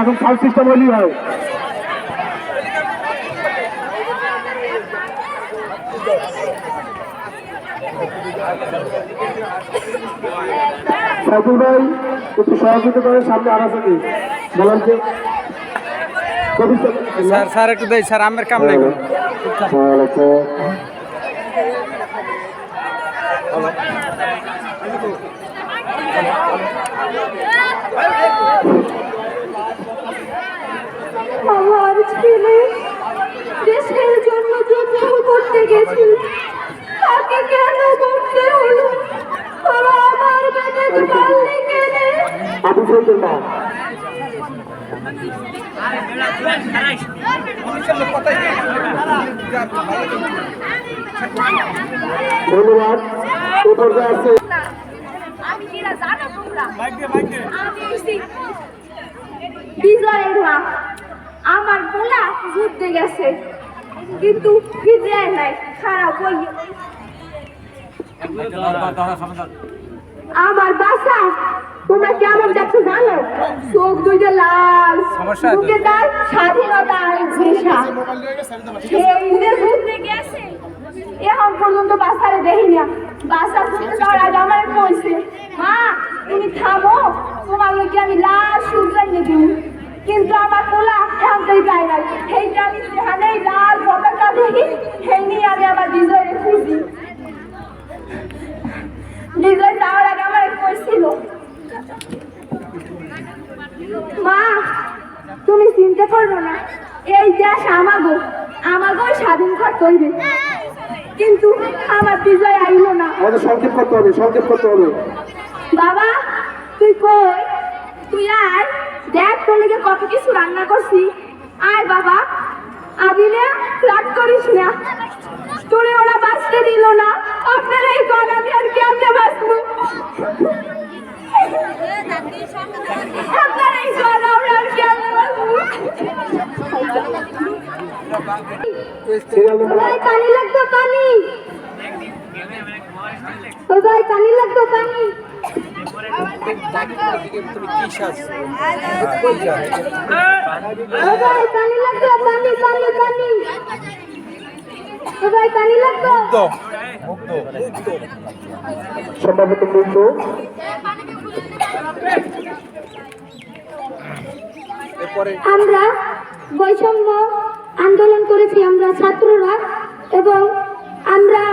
এখন sound system হলেই হয়। সাইকেল ভাই একটু সহযোগিতা করে সামনে আর আছে কি? বলেন যে স্যার স্যার একটু দেই স্যার আমের কাম নাই। কোনো। আমার ছেলে দেশের জন্য যুদ্ধ করতে গেছি। তাকে কেন করতে হলো? ওরা আমার বেটাকে পারলে কেনে। আবু ধন্যবাদ। এ পর্যায়ে আছে বিজয়ের মা। যুদ্ধে গেছে। কিন্তু ফিরে নাই খারাপ হই। আমার বাসা তোমরা কেমন যাচ্ছে জানো? চোখ দুইটা লাল? বুকে তার সেই ঘুরতে গেছে এখন পর্যন্ত বাসারে দেখি না বাসা ঘুরতে যাওয়ার আগে আমার কইছে মা তুমি থামো তোমার লোকে আমি লাল সূর্যাই দিব কিন্তু আমার পোলা এখন যায় নাই। সেইটা আমি সেখানে লাল পতাকা দেখি সেই নিয়ে আমি আমার বিজয়কে খুঁজি বিজয় যাওয়ার আগে আমার কইছিল মা তুমি চিন্তা করব না। এই দেশ আমাগো। আমাগো স্বাধীন করতে হইবে। কিন্তু আমার বিজয় আইলো না। আমাদের সংক্ষেপ করতে হবে সংক্ষেপ করতে হবে। বাবা তুই কই? তুই আয়। দেখ তোর লেগে কত কিছু রান্না করছি। আয় বাবা। না রাগ করিস না। তোরে ওরা বাঁচতে দিল না। আপনার এই ঘর আমি আর আপনার ঘর আমরা বাঁচবো। পানি লাগতো পানি? পানি লাগতো পানি? সম্ভবত আমরা বৈষম্য আন্দোলন করেছি আমরা ছাত্ররা এবং আমরা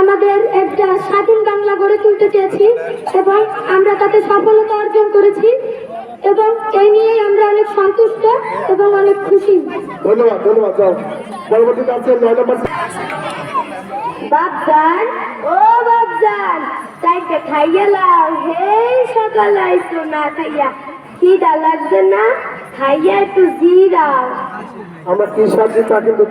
আমাদের একটা স্বাধীন বাংলা গড়ে তুলতে চেয়েছি এবং আমরা তাতে সফলতা অর্জন করেছি এবং এই নিয়ে আমরা অনেক সন্তুষ্ট এবং অনেক খুশি। ধন্যবাদ ধন্যবাদ যাও। পরবর্তীতে আছে নয় নম্বর বাপজান ও বাপজান তাইকে খাইয়া লাও। হে সকাল না খাইয়া খিদা লাগবে না? খাইয়া একটু জিরাও। আমরা কি সাহায্য তা কিন্তু